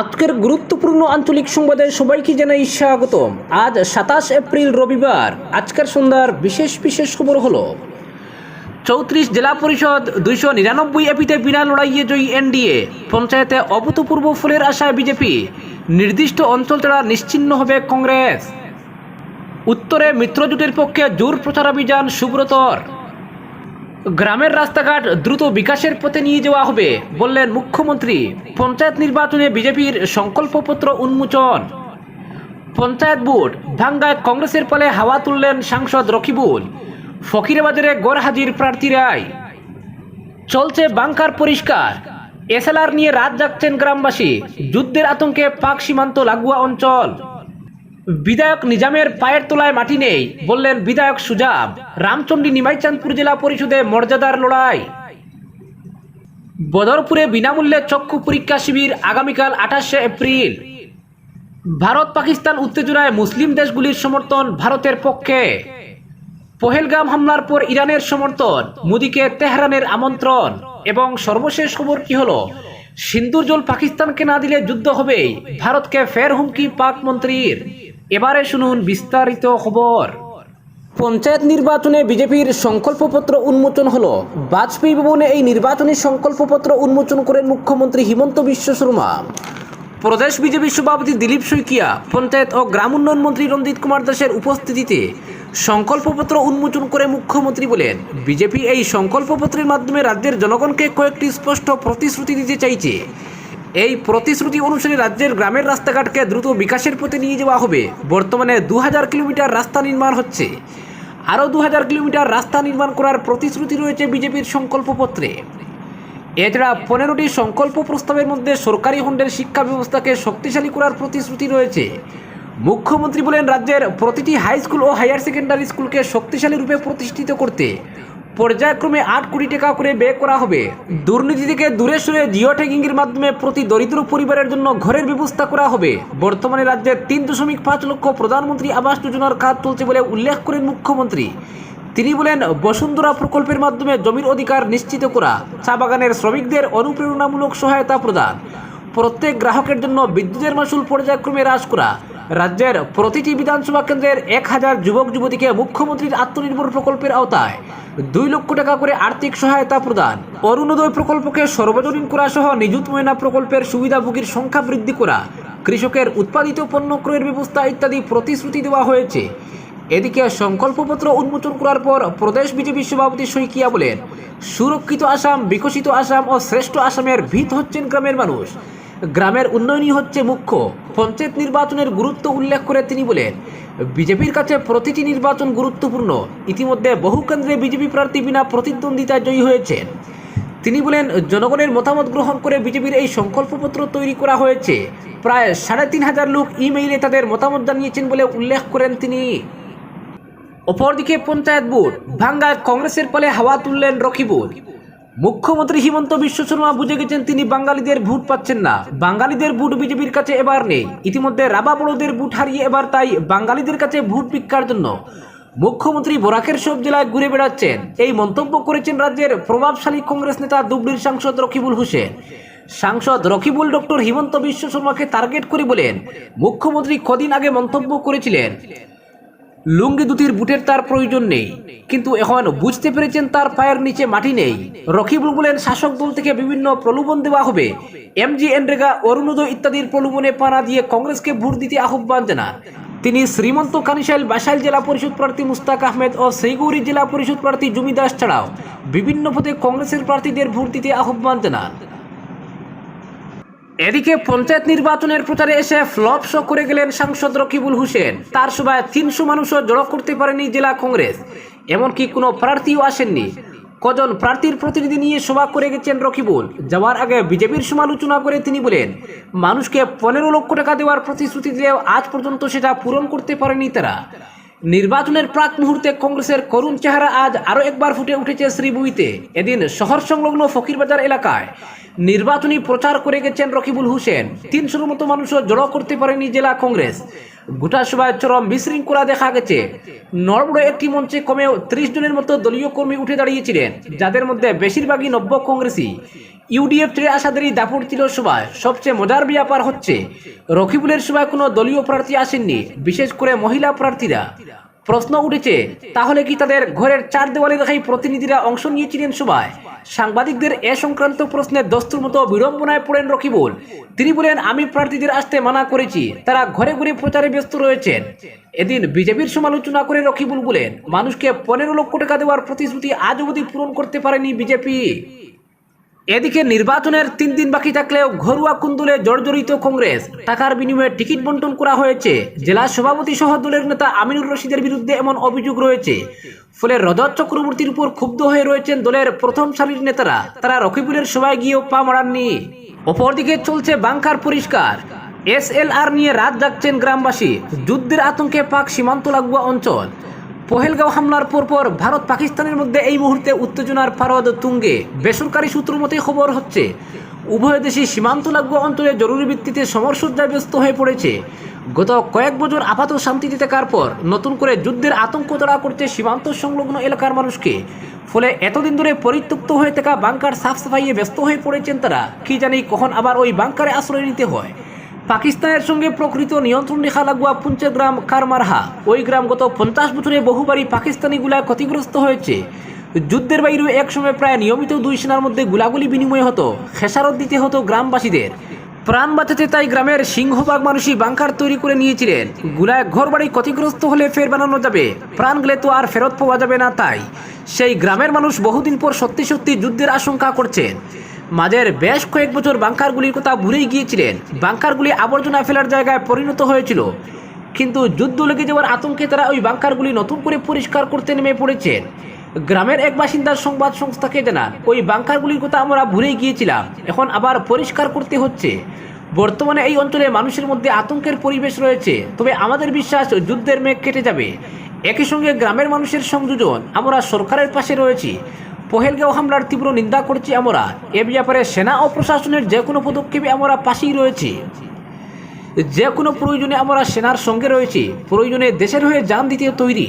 আজকের গুরুত্বপূর্ণ আঞ্চলিক সংবাদে সবাইকে জানাই স্বাগতম। আজ সাতাশ এপ্রিল রবিবার। আজকের সন্ধ্যার বিশেষ বিশেষ খবর হলো, চৌত্রিশ জেলা পরিষদ দুইশো নিরানব্বই এপিতে বিনা লড়াইয়ে জয়ী এনডিএ, পঞ্চায়েতে অভূতপূর্ব ফুলের আশায় বিজেপি, নির্দিষ্ট অঞ্চল ছাড়া নিশ্চিন্ন হবে কংগ্রেস। উত্তরে মিত্রজোটের পক্ষে জোর প্রচারাভিযান সুব্রতর। গ্রামের রাস্তাঘাট দ্রুত বিকাশের পথে নিয়ে যাওয়া হবে, বললেন মুখ্যমন্ত্রী। পঞ্চায়েত নির্বাচনে বিজেপির সংকল্পপত্র উন্মোচন। পঞ্চায়েত বোর্ড ভাঙ্গায় কংগ্রেসের পালে হাওয়া তুললেন সাংসদ রকিবুল। ফকিরবাজারে গড় হাজির প্রার্থীরাই চলছে বাংকার পরিষ্কার। এসএলআর নিয়ে রাত জাগছেন গ্রামবাসী। যুদ্ধের আতঙ্কে পাক সীমান্ত লাগোয়া অঞ্চল। বিধায়ক নিজামের পায়ের তলায় মাটি নেই, বললেন বিধায়ক সুজাব। রামচন্ডী নিমাইচাঁদপুর জেলা পরিষদে মর্যাদার লড়াই। বদরপুরে বিনামূল্যে চক্ষু পরীক্ষা শিবির আগামীকাল আঠাশে এপ্রিল। ভারত পাকিস্তান উত্তেজনায় মুসলিম দেশগুলির সমর্থন ভারতের পক্ষে। পহেলগাম হামলার পর ইরানের সমর্থন, মোদীকে তেহরানের আমন্ত্রণ। এবং সর্বশেষ খবর কি হলো? সিন্দুর জল পাকিস্তানকে না দিলে যুদ্ধ হবে ভারতকে ফের হুমকি পাক মন্ত্রীর। এবারে শুনুন বিস্তারিত খবর। পঞ্চায়েত নির্বাচনে বিজেপির সংকল্পপত্র উন্মোচন হলো। বাজপেয়ী ভবনে এই নির্বাচনী সংকল্পপত্র উন্মোচন করেন মুখ্যমন্ত্রী হিমন্ত বিশ্ব শর্মা। প্রদেশ বিজেপি সভাপতি দিলীপ শইকিয়া পঞ্চায়েত ও গ্রাম উন্নয়ন মন্ত্রী রঞ্জিত কুমার দাসের উপস্থিতিতে সংকল্পপত্র উন্মোচন করে মুখ্যমন্ত্রী বলেন, বিজেপি এই সংকল্পপত্রের মাধ্যমে রাজ্যের জনগণকে কয়েকটি স্পষ্ট প্রতিশ্রুতি দিতে চাইছে। এই প্রতিশ্রুতি অনুসারে রাজ্যের গ্রামের রাস্তাঘাটকে দ্রুত বিকাশের পথে নিয়ে যাওয়া হবে। বর্তমানে দু হাজার কিলোমিটার রাস্তা নির্মাণ হচ্ছে। আরও দু হাজার কিলোমিটার রাস্তা নির্মাণ করার প্রতিশ্রুতি রয়েছে বিজেপির সংকল্পপত্রে এছাড়া পনেরোটি সংকল্প প্রস্তাবের মধ্যে সরকারি খণ্ডের শিক্ষা ব্যবস্থাকে শক্তিশালী করার প্রতিশ্রুতি রয়েছে। মুখ্যমন্ত্রী বলেন, রাজ্যের প্রতিটি হাই স্কুল ও হায়ার সেকেন্ডারি স্কুলকে শক্তিশালী রূপে প্রতিষ্ঠিত করতে পর্যায়ক্রমে আট কোটি টাকা করে ব্যয় করা হবে। দুর্নীতি থেকে দূরে সরে জিও ট্যাগিংয়ের মাধ্যমে প্রতি দরিদ্র পরিবারের জন্য ঘরের ব্যবস্থা করা হবে। বর্তমানে রাজ্যের তিন দশমিক পাঁচ লক্ষ প্রধানমন্ত্রী আবাস যোজনার কাজ চলছে বলে উল্লেখ করেন মুখ্যমন্ত্রী। তিনি বলেন, বসুন্ধরা প্রকল্পের মাধ্যমে জমির অধিকার নিশ্চিত করা চা বাগানের শ্রমিকদের অনুপ্রেরণামূলক সহায়তা প্রদান, প্রত্যেক গ্রাহকের জন্য বিদ্যুতের মাসুল পর্যায়ক্রমে হ্রাস করা রাজ্যের প্রতিটি বিধানসভা কেন্দ্রের এক হাজার যুবক যুবতীকে মুখ্যমন্ত্রীর আত্মনির্ভর প্রকল্পের আওতায় দুই লক্ষ টাকা করে আর্থিক সহায়তা প্রদান। অরুণোদয় প্রকল্পকে সর্বজনীন করা সহ নিযুত ময়না প্রকল্পের সুবিধাভোগীর সংখ্যা বৃদ্ধি করা, কৃষকের উৎপাদিত পণ্য ক্রয়ের ব্যবস্থা ইত্যাদি প্রতিশ্রুতি দেওয়া হয়েছে। এদিকে সংকল্পপত্র উন্মোচন করার পর প্রদেশ বিজেপি সভাপতি শইকিয়া বলেন, সুরক্ষিত আসাম, বিকশিত আসাম ও শ্রেষ্ঠ আসামের ভিত হচ্ছেন গ্রামের মানুষ। গ্রামের উন্নয়নই হচ্ছে মুখ্য। পঞ্চায়েত নির্বাচনের গুরুত্ব উল্লেখ করে তিনি বলেন, বিজেপির কাছে প্রতিটি নির্বাচন গুরুত্বপূর্ণ। ইতিমধ্যে বহু কেন্দ্রে বিজেপি প্রার্থী বিনা প্রতিদ্বন্দ্বিতায় জয়ী হয়েছেন। তিনি বলেন, জনগণের মতামত গ্রহণ করে বিজেপির এই সংকল্পপত্র তৈরি করা হয়েছে। প্রায় সাড়ে তিন হাজার লোক ইমেইলে তাদের মতামত জানিয়েছেন বলে উল্লেখ করেন তিনি। অপরদিকে পঞ্চায়েত বোর্ড, ভাঙ্গায় কংগ্রেসের ফলে হাওয়া তুললেন রকিবুল। মুখ্যমন্ত্রী হিমন্ত বিশ্ব শর্মা বুঝে গেছেন তিনি বাঙালিদের ভোট পাচ্ছেন না। বাঙালিদের ভোট বিজেপির কাছে এবার নেই। ইতিমধ্যে রাবা বড়দের ভোট হারিয়ে এবার তাই বাঙালিদের কাছে ভোট ভিক্ষার জন্য মুখ্যমন্ত্রী বোরাকের সব জেলায় ঘুরে বেড়াচ্ছেন। এই মন্তব্য করেছেন রাজ্যের প্রভাবশালী কংগ্রেস নেতা দুবলির সাংসদ রকিবুল হোসেন। সাংসদ রকিবুল ডক্টর হিমন্ত বিশ্ব শর্মাকে টার্গেট করে বলেন, মুখ্যমন্ত্রী কদিন আগে মন্তব্য করেছিলেন লুঙ্গি দুটির বুটের তার প্রয়োজন নেই। কিন্তু এখন বুঝতে পেরেছেন তার পায়ের নিচে মাটি নেই। রকিবুল বলেন, শাসক দল থেকে বিভিন্ন প্রলোভন দেওয়া হবে। এমজি এনরেগা অরুণোদয় ইত্যাদির প্রলোভনে পানা দিয়ে কংগ্রেসকে ভোট দিতে আহ্বান জানান। তিনি শ্রীমন্ত কানিশাইল বাসাইল জেলা পরিষদ প্রার্থী মুস্তাক আহমেদ ও শ্রীগৌরী জেলা পরিষদ প্রার্থী জুমি দাস ছাড়াও বিভিন্ন পদে কংগ্রেসের প্রার্থীদের ভোট দিতে আহ্বান জানান। এদিকে পঞ্চায়েত নির্বাচনের প্রচারে এসে ফ্লপ শো করে গেলেন সাংসদ রকিবুল হোসেন। তার সভায় তিনশো মানুষও জড়ো করতে পারেনি জেলা কংগ্রেস। এমনকি কোনো প্রার্থীও আসেননি। কজন প্রার্থীর প্রতিনিধি নিয়ে সভা করে গেছেন রকিবুল? যাওয়ার আগে বিজেপির সমালোচনা করে তিনি বলেন, মানুষকে পনেরো লক্ষ টাকা দেওয়ার প্রতিশ্রুতি দিলেও আজ পর্যন্ত সেটা পূরণ করতে পারেনি তারা। নির্বাচনের প্রাক মুহূর্তে কংগ্রেসের করুণ চেহারা আজ আরও একবার ফুটে উঠেছে শ্রীবুইতে। এদিন শহর সংলগ্ন ফকিরবাজার এলাকায় নির্বাচনী প্রচার করে গেছেন রকিবুল হোসেন। তিনশোর মতো মানুষও জড়ো করতে পারেনি জেলা কংগ্রেস। গোটা সভায় চরম বিশৃঙ্খলা দেখা গেছে। নড়বড়ে একটি মঞ্চে কমেও ত্রিশ জনের মতো দলীয় কর্মী উঠে দাঁড়িয়েছিলেন, যাদের মধ্যে বেশিরভাগই নব্য কংগ্রেসী। ইউডিএফ ছেড়ে আসাদেরই দাপট ছিল সভায় সবচেয়ে মজার ব্যাপার হচ্ছে, রকিবুলের সভায় কোনো দলীয় প্রার্থী আসেননি, বিশেষ করে মহিলা প্রার্থীরা। প্রশ্ন উঠেছে, তাহলে কি তাদের ঘরের চার দেওয়ালে দেখাই প্রতিনিধিরা অংশ নিয়েছিলেন সভায় সাংবাদিকদের এ সংক্রান্ত প্রশ্নের দস্তুর মতো বিড়ম্বনায় পড়েন রকিবুল। তিনি বলেন, আমি প্রার্থীদের আসতে মানা করেছি, তারা ঘরে ঘরে প্রচারে ব্যস্ত রয়েছেন। এদিন বিজেপির সমালোচনা করে রকিবুল বলেন, মানুষকে পনেরো লক্ষ টাকা দেওয়ার প্রতিশ্রুতি আজ অবধি পূরণ করতে পারেনি বিজেপি। এদিকে নির্বাচনের তিন দিন বাকি থাকলেও ঘরোয়া কুন্দুলে জর্জরিত কংগ্রেস। টাকার বিনিময়ে টিকিট বন্টন করা হয়েছে। জেলা সভাপতি সহ দলের নেতা আমিনুর রশিদের বিরুদ্ধে এমন অভিযোগ রয়েছে। ফলে রজত চক্রবর্তীর উপর ক্ষুব্ধ হয়ে রয়েছেন দলের প্রথম সারির নেতারা। তারা রকিবুলের সভায় গিয়েও পা মারাননি। অপরদিকে চলছে বাংকার পরিষ্কার। এস এল আর নিয়ে রাত জাগছেন গ্রামবাসী। যুদ্ধের আতঙ্কে পাক সীমান্ত লাগোয়া অঞ্চল। পহেলগাঁও হামলার পরপর ভারত পাকিস্তানের মধ্যে এই মুহূর্তে উত্তেজনার পারদ তুঙ্গে। বেসরকারি সূত্র মতে খবর হচ্ছে, উভয় দেশই সীমান্ত লাগোয়া অঞ্চলে জরুরি ভিত্তিতে সমরসজ্জায় ব্যস্ত হয়ে পড়েছে। গত কয়েক বছর আপাত শান্তিতে থাকার পর নতুন করে যুদ্ধের আতঙ্ক তাড়া করছে সীমান্ত সংলগ্ন এলাকার মানুষকে। ফলে এতদিন ধরে পরিত্যক্ত হয়ে থাকা বাংকার সাফ সাফাইয়ে ব্যস্ত হয়ে পড়েছেন তারা। কি জানি কখন আবার ওই বাংকারে আশ্রয় নিতে হয়। পাকিস্তানের সঙ্গে প্রকৃত নিয়ন্ত্রণ রেখা লাগোয়া পুঞ্চের গ্রাম কারমারহা। ওই গ্রাম গত পঞ্চাশ বছরে বহুবারই পাকিস্তানি গুলায় ক্ষতিগ্রস্ত হয়েছে। যুদ্ধের বাইরেও একসময় প্রায় নিয়মিত দুই সেনার মধ্যে গুলাগুলি বিনিময় হতো, খেসারত দিতে হতো গ্রামবাসীদের। প্রাণ বাঁচাতে তাই গ্রামের সিংহভাগ মানুষই বাংকার তৈরি করে নিয়েছিলেন। গুলায় ঘরবাড়ি ক্ষতিগ্রস্ত হলে ফের বানানো যাবে। প্রাণ গেলে তো আর ফেরত পাওয়া যাবে না তাই। সেই গ্রামের মানুষ বহুদিন পর সত্যি সত্যি যুদ্ধের আশঙ্কা করছেন। মাঝের বেশ কয়েক বছর বাংকারগুলির কথা ভুলেই গিয়েছিলেন। বাংকারগুলি আবর্জনা ফেলার জায়গায় পরিণত হয়েছিল। কিন্তু যুদ্ধ লেগে যাওয়ার আতঙ্কে তারা ওই বাংকারগুলি নতুন করে পরিষ্কার করতে নেমে পড়েছেন। গ্রামের এক বাসিন্দার সংবাদ সংস্থাকে জানান, ওই বাংকারগুলির কথা আমরা ভুলেই গিয়েছিলাম। এখন আবার পরিষ্কার করতে হচ্ছে। বর্তমানে এই অঞ্চলে মানুষের মধ্যে আতঙ্কের পরিবেশ রয়েছে। তবে আমাদের বিশ্বাস যুদ্ধের মেঘ কেটে যাবে। একই সঙ্গে গ্রামের মানুষের সংযোজন আমরা সরকারের পাশে রয়েছি। পহেলগাঁও হামলার তীব্র নিন্দা করছি আমরা। এ ব্যাপারে সেনা ও প্রশাসনের যে কোনো পদক্ষেপে আমরা পাশেই রয়েছি। যে কোনো প্রয়োজনে আমরা সেনার সঙ্গে রয়েছি। প্রয়োজনে দেশের হয়ে যান দিতে তৈরি।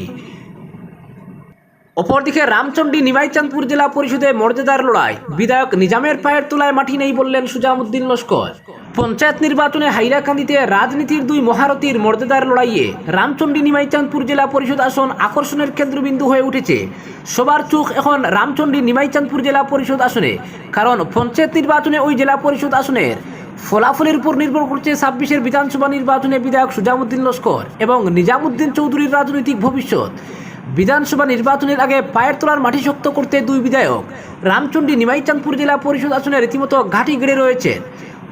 অপরদিকে রামচন্ডী নিমাইচাঁদপুর জেলা পরিষদে মর্যাদার লড়াই। বিধায়ক নিজামের পায়ের তোলায় মাটি নেই বললেন সুজামুদ্দিন লস্কর। পঞ্চায়েত নির্বাচনে হাইলাকান্দিতে রাজনীতির দুই মহারথীর মর্যাদার লড়াইয়ে রামচন্ডী নিমাইচাঁদপুর জেলা পরিষদ আসন আকর্ষণের কেন্দ্রবিন্দু হয়ে উঠেছে। সবার চোখ এখন রামচন্ডী নিমাইচাঁদপুর জেলা পরিষদ আসনে, কারণ পঞ্চায়েত নির্বাচনে ওই জেলা পরিষদ আসনের ফলাফলের উপর নির্ভর করছে ছাব্বিশের বিধানসভা নির্বাচনে বিধায়ক সুজামুদ্দিন লস্কর এবং নিজামুদ্দিন চৌধুরীর রাজনৈতিক ভবিষ্যৎ। বিধানসভা নির্বাচনের আগে পায়ের তোলার মাটি শক্ত করতে দুই বিধায়ক। রামচন্ডী নিমাইচাঁদপুর জেলা পরিষদ আসনে রীতিমতো ঘাঁটি গেড়ে রয়েছেন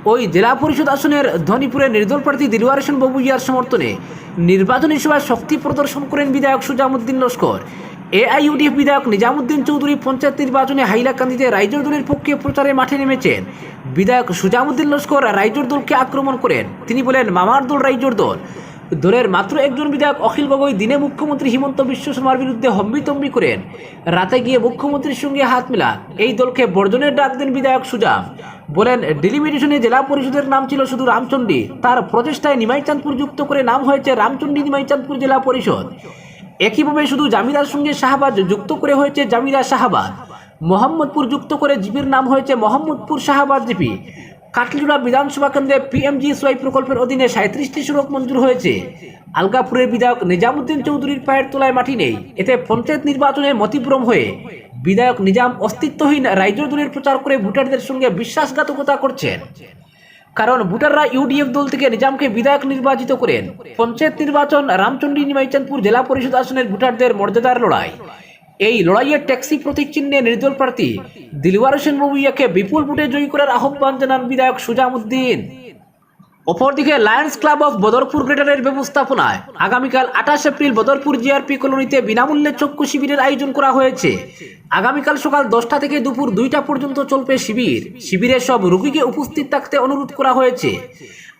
ওই জেলা পরিষদ আসনের ধনীপুরের নির্দল প্রার্থী দিলওয়ার হোসেন সমর্থনে নির্বাচনী সভায় শক্তি প্রদর্শন করেন বিধায়ক সুজামুদ্দিন লস্কর। এআইইউডিএফ বিধায়ক নিজামুদ্দিন চৌধুরী পঞ্চায়েত নির্বাচনে হাইলাকান্দিতে রাইজোর দলের পক্ষে প্রচারে মাঠে নেমেছেন। বিধায়ক সুজামুদ্দিন লস্কর রাইজোর দলকে আক্রমণ করেন। তিনি বলেন, মামার দল রাইজোর দল। দলের মাত্র একজন বিধায়ক অখিল গগৈ দিনে মুখ্যমন্ত্রী হিমন্ত বিশ্ব শর্মার বিরুদ্ধে হম্বিতম্বি করেন। রাতে গিয়ে মুখ্যমন্ত্রীর সঙ্গে হাত মেলান। এই দলকে বর্জনের ডাক দেন বিধায়ক সুজাম। বলেন, ডিলিমিটেশনে জেলা পরিষদের নাম ছিল শুধু রামচন্ডী। তার প্রচেষ্টায় নিমাইচাঁদপুর যুক্ত করে নাম হয়েছে রামচন্ডী নিমাইচাঁদপুর জেলা পরিষদ। একইভাবে শুধু জামিদার সঙ্গে শাহবাজ যুক্ত করে হয়েছে জামিদা শাহবাজ। মোহাম্মদপুর যুক্ত করে জিপির নাম হয়েছে মোহাম্মদপুর শাহবাজ জিপি। কাটলিজোড়া বিধানসভা কেন্দ্রে পিএমজি সোয়াই প্রকল্পের অধীনে সাঁত্রিশটি সড়ক মঞ্জুর হয়েছে। আলগাপুরের বিধায়ক নিজামুদ্দিন চৌধুরীর পায়ের তোলায় মাটি নেই। এতে পঞ্চায়েত নির্বাচনে মতিভ্রম হয়ে বিধায়ক নিজাম অস্তিত্বহীন রাইজর দলের প্রচার করে ভোটারদের সঙ্গে বিশ্বাসঘাতকতা করছেন। কারণ ভোটাররা ইউডিএফ দল থেকে নিজামকে বিধায়ক নির্বাচিত করেন। পঞ্চায়েত নির্বাচন রামচন্ডী নিমাইচাঁদপুর জেলা পরিষদ আসনের ভোটারদের মর্যাদার লড়াই। এই লড়াইয়ে ট্যাক্সি প্রতীক চিহ্নে নির্দল প্রার্থী দিলওয়ার হোসেন বাবুইয়াকে বিপুল ভোটে জয়ী করার আহ্বান জানান বিধায়ক সুজামুদ্দিন। অপরদিকে লায়ন্স ক্লাব অফ বদরপুর গ্রেটারের ব্যবস্থাপনায় আগামীকাল আঠাশ এপ্রিল বদরপুর জিআরপি কলোনিতে বিনামূল্যে চক্ষু শিবিরের আয়োজন করা হয়েছে। আগামীকাল সকাল দশটা থেকে দুপুর দুইটা পর্যন্ত চলবে শিবির। শিবিরে সব রোগীকে উপস্থিত থাকতে অনুরোধ করা হয়েছে।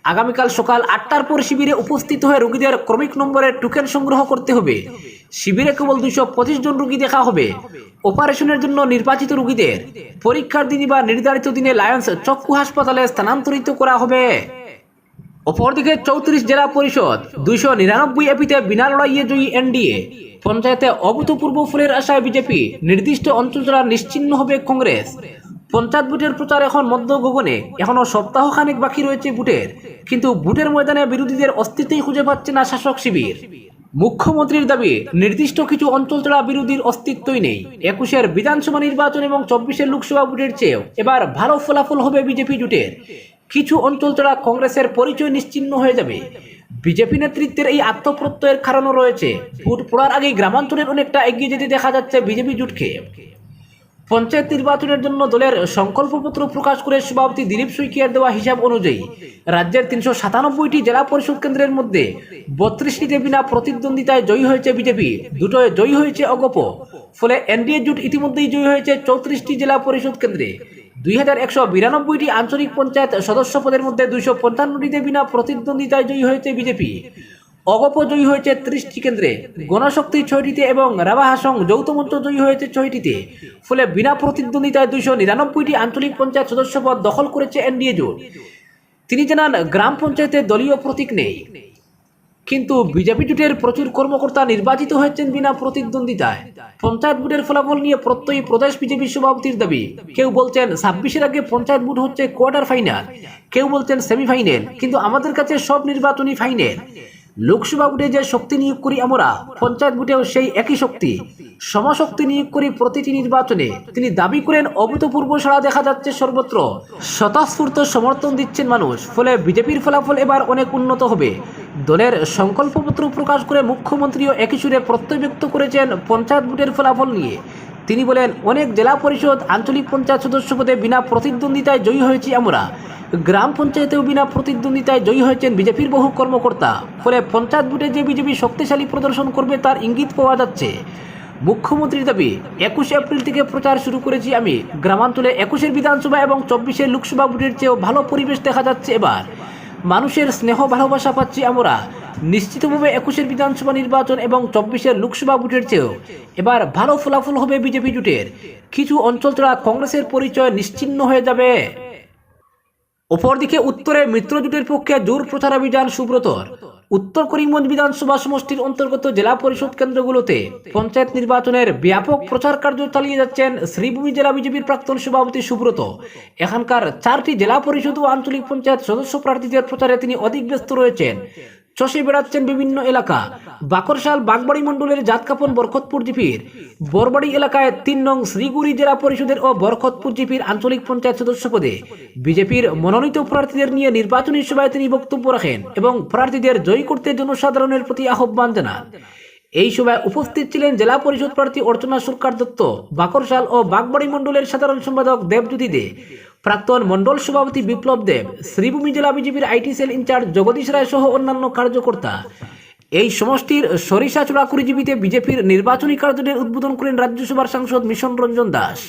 আগামীকাল সকাল আটটার পর শিবিরে উপস্থিত হয়ে রোগীদের ক্রমিক নম্বরের টোকেন সংগ্রহ করতে হবে। শিবিরে কেবল দুইশো পঁচিশ জন রুগী দেখা হবে। অপারেশনের জন্য নির্বাচিত রুগীদের পরীক্ষার দিনই বা নির্ধারিত দিনে লায়ন্স চক্ষু হাসপাতালে স্থানান্তরিত করা হবে। অপরদিকে চৌত্রিশ জেলা পরিষদ দুইশো নিরানব্বই এপিতে বিনা লড়াইয়ে জয়ী এনডিএ। পঞ্চায়েতে অভূতপূর্ব ফুলের আশায় বিজেপি নির্দিষ্ট অঞ্চল ছাড়া নিশ্চিন্ন হবে কংগ্রেস। পঞ্চায়েত ভোটের প্রচার এখন মধ্য গগনে। এখনও সপ্তাহখানেক বাকি রয়েছে ভোটের কিন্তু ভোটের ময়দানে বিরোধীদের অস্তিত্বই খুঁজে পাচ্ছে না শাসক শিবির। মুখ্যমন্ত্রীর দাবি, নির্দিষ্ট কিছু অঞ্চল ছাড়া বিরোধীর অস্তিত্বই নেই। একুশের বিধানসভা নির্বাচন এবং চব্বিশের লোকসভা ভোটের চেয়েও এবার ভালো ফলাফল হবে বিজেপি জোটের। কিছু অঞ্চল ছাড়া কংগ্রেসের পরিচয় নিশ্চিহ্ন হয়ে যাবে। বিজেপি নেতৃত্বের এই আত্মপ্রত্যয়ের কারণও রয়েছে। ভোট পড়ার আগেই গ্রামাঞ্চলের অনেকটা এগিয়ে যেতে দেখা যাচ্ছে বিজেপি জোটকে। পঞ্চায়েত নির্বাচনের জন্য দলের সংকল্পপত্র প্রকাশ করে সভাপতি দিলীপ সুইকিয়ার দেওয়া হিসাব অনুযায়ী রাজ্যের তিনশো সাতানব্বইটি জেলা পরিষদ কেন্দ্রের মধ্যে বত্রিশটিতে বিনা প্রতিদ্বন্দ্বিতায় জয়ী হয়েছে বিজেপি, দুটোয় জয়ী হয়েছে অগপ। ফলে এনডিএ জোট ইতিমধ্যেই জয়ী হয়েছে চৌত্রিশটি জেলা পরিষদ কেন্দ্রে। দুই হাজার একশো বিরানব্বইটি আঞ্চলিক পঞ্চায়েত সদস্য পদের মধ্যে দুইশো পঞ্চান্নটিতে বিনা প্রতিদ্বন্দ্বিতায় জয়ী হয়েছে বিজেপি। অগপ জয়ী হয়েছে ত্রিশটি কেন্দ্রে। গণশক্তি ছয়টিতে এবং রাবাহাসং হাসং মঞ্চ জয়ী হয়েছে ছয়টিতে। ফলে বিনা প্রতিদ্বন্দ্বিতায় দুইশো নিরানব্বইটি আঞ্চলিক পঞ্চায়েত সদস্য পদ দখল করেছে এনডিএ জোট। তিনি জানান, গ্রাম পঞ্চায়েতে দলীয় প্রতীক নেই। কিন্তু বিজেপি জোটের প্রচুর কর্মকর্তা নির্বাচিত হয়েছেন বিনা প্রতিদ্বন্দ্বিতায়। পঞ্চায়েত ভোটের ফলাফল নিয়ে প্রত্যয়ী প্রদেশ বিজেপি সভাপতির দাবি। কেউ বলছেন, ছাব্বিশের আগে পঞ্চায়েত ভোট হচ্ছে কোয়ার্টার ফাইনাল। কেউ বলছেন, সেমিফাইনাল। কিন্তু আমাদের কাছে সব নির্বাচনী ফাইনাল। লোকসভা ভোটে যে শক্তি নিয়োগ করি আমরা, পঞ্চায়েত ভোটেও সেই একই শক্তি। সমশক্তি নিয়োগ করি প্রতিটি নির্বাচনে। তিনি দাবি করেন, অভূতপূর্ব সাড়া দেখা যাচ্ছে সর্বত্র। স্বতঃস্ফূর্ত সমর্থন দিচ্ছেন মানুষ, ফলে বিজেপির ফলাফল এবার অনেক উন্নত হবে। দলের সংকল্পপত্র প্রকাশ করে মুখ্যমন্ত্রীও একই সুরে প্রত্যয় ব্যক্ত করেছেন পঞ্চায়েত ভোটের ফলাফল নিয়ে। তিনি বলেন, অনেক জেলা পরিষদ, আঞ্চলিক পঞ্চায়েত সদস্য পদে বিনা প্রতিদ্বন্দ্বিতায় জয়ী হয়েছি আমরা। গ্রাম পঞ্চায়েতেও বিনা প্রতিদ্বন্দ্বিতায় জয়ী হয়েছেন বিজেপির বহু কর্মকর্তা। ফলে পঞ্চায়েত ভোটে যে বিজেপি শক্তিশালী প্রদর্শন করবে তার ইঙ্গিত পাওয়া যাচ্ছে। মুখ্যমন্ত্রীর দাবি, একুশে এপ্রিল থেকে প্রচার শুরু করেছি আমি। গ্রামাঞ্চলে একুশের বিধানসভা এবং চব্বিশের লোকসভা ভোটের চেয়েও ভালো পরিবেশ দেখা যাচ্ছে এবার। মানুষের স্নেহ ভালোবাসা পাচ্ছি আমরা। নিশ্চিতভাবে একুশের বিধানসভা নির্বাচন এবং চব্বিশের লোকসভা ভোটের চেয়েও এবার ভালো ফলাফল হবে বিজেপি জোটের। কিছু অঞ্চল ছাড়া কংগ্রেসের পরিচয় নিশ্চিহ্ন হয়ে যাবে। অপরদিকে উত্তরে মিত্রজোটের পক্ষে জোর প্রচারাভিযান সুব্রতর। উত্তর করিমগঞ্জ বিধানসভা সমষ্টির অন্তর্গত জেলা পরিষদ কেন্দ্রগুলোতে পঞ্চায়েত নির্বাচনের ব্যাপক প্রচার কার্য চালিয়ে যাচ্ছেন শ্রীভূমি জেলা বিজেপির প্রাক্তন সভাপতি সুব্রত। এখানকার চারটি জেলা পরিষদ ও আঞ্চলিক পঞ্চায়েত সদস্য প্রার্থীদের প্রচারে তিনি অধিক ব্যস্ত রয়েছেন। চষে বেড়াচ্ছেন বিভিন্ন এলাকা। বাকরশাল বাগবাড়ি মণ্ডলের জাতকাপন বরকতপুর জিপির। বরবাড়ি এলাকায় তিন নং শ্রীগুড়ি জেলা পরিষদের ও বরকতপুর জিপির আঞ্চলিক পঞ্চায়েত সদস্য পদে বিজেপির মনোনীত প্রার্থীদের নিয়ে নির্বাচনী সভায় তিনি বক্তব্য রাখেন এবং প্রার্থীদের জয়ী করতে জনসাধারণের প্রতি আহ্বান জানান। এই সভায় উপস্থিত ছিলেন জেলা পরিষদ প্রার্থী অর্চনা সরকার দত্ত, বাকরশাল ও বাগবাড়ি মণ্ডলের সাধারণ সম্পাদক দেবজ্যোতি দে প্রাক্তন মণ্ডল সভাপতি বিপ্লব দেব, শ্রীভূমি জেলা বিজেপির IT cell incharge Jagadish Roy সহ অন্যান্য কার্যকর্তা। এই সমষ্টির সরিষা চূড়াকুড়িজীবীতে বিজেপির নির্বাচনী কার্যদের উদ্বোধন করেন রাজ্যসভার সাংসদ মিশন রঞ্জন দাস।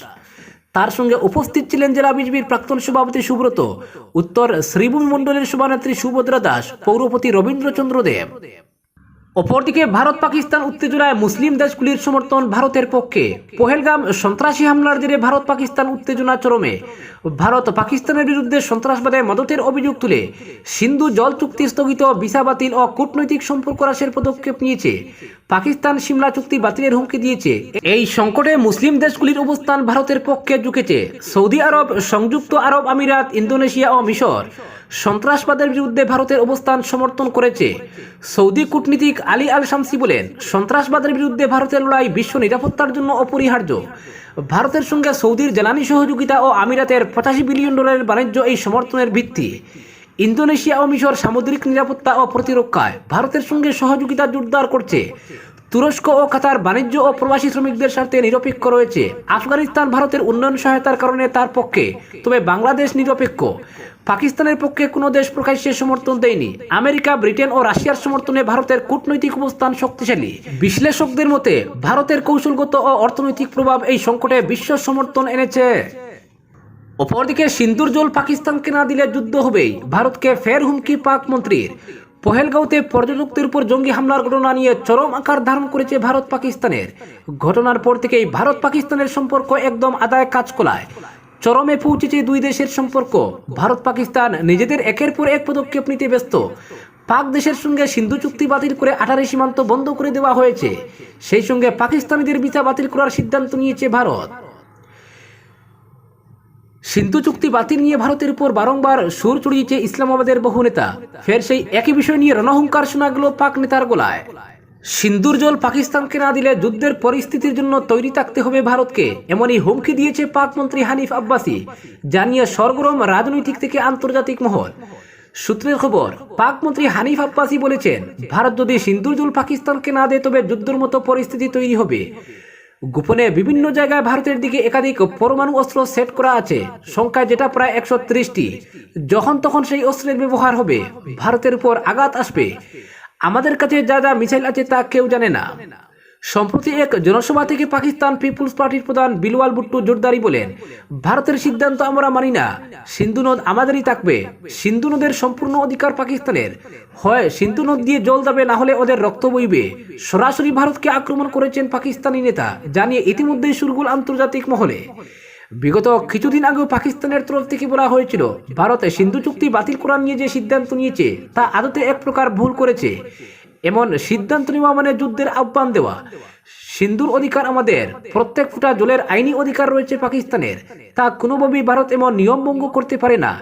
তার সঙ্গে উপস্থিত ছিলেন জেলা বিজেপির প্রাক্তন সভাপতি সুব্রত, উত্তর শ্রীভূমি মণ্ডলের সভানেত্রী সুভদ্রা দাস, পৌরপতি রবীন্দ্রচন্দ্র দেব। অপরদিকে ভারত পাকিস্তান উত্তেজনায় মুসলিম দেশগুলির সমর্থন ভারতের পক্ষে। পহেলগাম সন্ত্রাসী হামলার জেরে ভারত পাকিস্তান উত্তেজনা চরমে। ভারত পাকিস্তানের বিরুদ্ধে সন্ত্রাসবাদে মদতের অভিযোগ তুলে সিন্ধু জল চুক্তি স্থগিত, ভিসা বাতিল ও কূটনৈতিক সম্পর্ক হ্রাসের পদক্ষেপ নিয়েছে। পাকিস্তান সিমলা চুক্তি বাতিলের হুমকি দিয়েছে। এই সংকটে মুসলিম দেশগুলির অবস্থান ভারতের পক্ষে ঝুঁকেছে। সৌদি আরব, সংযুক্ত আরব আমিরাত, ইন্দোনেশিয়া ও মিশর সন্ত্রাসবাদের বিরুদ্ধে ভারতের অবস্থান সমর্থন করেছে। সৌদি কূটনীতিক আলী আল শামসি বলেন, সন্ত্রাসবাদের বিরুদ্ধে ভারতের লড়াই বিশ্ব নিরাপত্তার জন্য অপরিহার্য। ভারতের সঙ্গে সৌদির জ্বালানি সহযোগিতা ও আমিরাতের পঁচাশি বিলিয়ন ডলারের বাণিজ্য এই সমর্থনের ভিত্তি। ইন্দোনেশিয়া ও মিশর সামুদ্রিক নিরাপত্তা ও প্রতিরক্ষায় ভারতের সঙ্গে সহযোগিতা জোরদার করছে। তুরস্ক ও কাতার বাণিজ্য ও প্রবাসী শ্রমিকদের স্বার্থে নিরপেক্ষ রয়েছে। আফগানিস্তান ভারতের উন্নয়ন সহায়তার কারণে তার পক্ষে, তবে বাংলাদেশ নিরপেক্ষ। পাকিস্তানের পক্ষে কোনো দেশ প্রকাশ্যে সমর্থন দেয়নি। আমেরিকা, ব্রিটেন ও রাশিয়ার সমর্থনে ভারতের কূটনৈতিক অবস্থান শক্তিশালী। বিশ্লেষকদের মতে, ভারতের কৌশলগত ও অর্থনৈতিক প্রভাব এই সংকটে বিশ্ব সমর্থন এনেছে। অপরদিকে সিন্দুর জল পাকিস্তানকে না দিলে যুদ্ধ হবেই। ভারতকে ফের হুমকি পাক মন্ত্রীর। পহেলগাঁওতে পর্যটকদের উপর জঙ্গি হামলার ঘটনা নিয়ে চরম আকার ধারণ করেছে ভারত পাকিস্তানের। ঘটনার পর থেকেই ভারত পাকিস্তানের সম্পর্ক একদম আদায় কাজ কলায় চরমে পৌঁছেছে দুই দেশের সম্পর্ক। ভারত পাকিস্তান নিজেদের একের পর এক পদক্ষেপ নিতে ব্যস্ত। পাক দেশের সঙ্গে সিন্ধু চুক্তি বাতিল করে আঠারো সীমান্ত বন্ধ করে দেওয়া হয়েছে। সেই সঙ্গে পাকিস্তানিদের ভিসা বাতিল করার সিদ্ধান্ত নিয়েছে ভারত। সিন্ধু চুক্তি বাতিল নিয়ে ভারতের উপর বারংবার সুর চড়িয়েছে ইসলামাবাদের বহু নেতা। ফের সেই একই বিষয় নিয়ে রণহুঙ্কার শোনা গেল পাক নেতার গোলায়। সিন্দুর জল পাকিস্তানকে না দিলে যুদ্ধের পরিস্থিতির জন্য তৈরি থাকতে হবে ভারতকে, এমনই হুমকি দিয়েছে পাক মন্ত্রী হানিফ আব্বাসি জানিয়ে সরগরম রাজনৈতিক থেকে আন্তর্জাতিক মহল। সূত্রের খবর, পাক মন্ত্রী হানিফ আব্বাসি বলেছেন, ভারত যদি সিন্দুর জল পাকিস্তানকে না দেয় তবে যুদ্ধের মতো পরিস্থিতি তৈরি হবে। গোপনে বিভিন্ন জায়গায় ভারতের দিকে একাধিক পরমাণু অস্ত্র সেট করা আছে। সংখ্যা যেটা প্রায় একশো ত্রিশটি। যখন তখন সেই অস্ত্রের ব্যবহার হবে। ভারতের উপর আঘাত আসবে। আমাদের কাছে যা যা মিসাইল আছে তা কেউ জানে না। সম্প্রতি এক জনসভা থেকে পাকিস্তান পিপুলস পার্টির প্রধান বিলওয়াল ভুট্টো জোরদারি বলেন, ভারতের সিদ্ধান্ত আমরা মানি না। সিন্ধু নদ আমাদেরই থাকবে। সিন্ধু নদের সম্পূর্ণ অধিকার পাকিস্তানের। হয় সিন্ধু নদ দিয়ে জল যাবে, না হলে ওদের রক্ত বইবে। সরাসরি ভারতকে আক্রমণ করেছেন পাকিস্তানি নেতা, জানিয়ে ইতিমধ্যেই সুরগুল আন্তর্জাতিক মহলে। বিগত কিছুদিন আগেও পাকিস্তানের তরফ থেকে বলা হয়েছিল, ভারতে সিন্ধু চুক্তি বাতিল করার নিয়ে যে সিদ্ধান্ত নিয়েছে, তা আদতে এক প্রকার ভুল করেছে। এমন সিদ্ধান্ত নেওয়া মানে যুদ্ধের আহ্বান দেওয়া। সিন্ধুর অধিকার আমাদের। প্রত্যেক ফুটা জলের আইনি অধিকার রয়েছে পাকিস্তানের। তা কোনোভাবেই ভারত এমন নিয়ম ভঙ্গ করতে পারে না।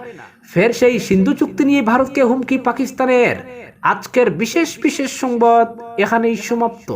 ফের সেই সিন্ধু চুক্তি নিয়ে ভারতকে হুমকি পাকিস্তানের। আজকের বিশেষ বিশেষ সংবাদ এখানেই সমাপ্ত।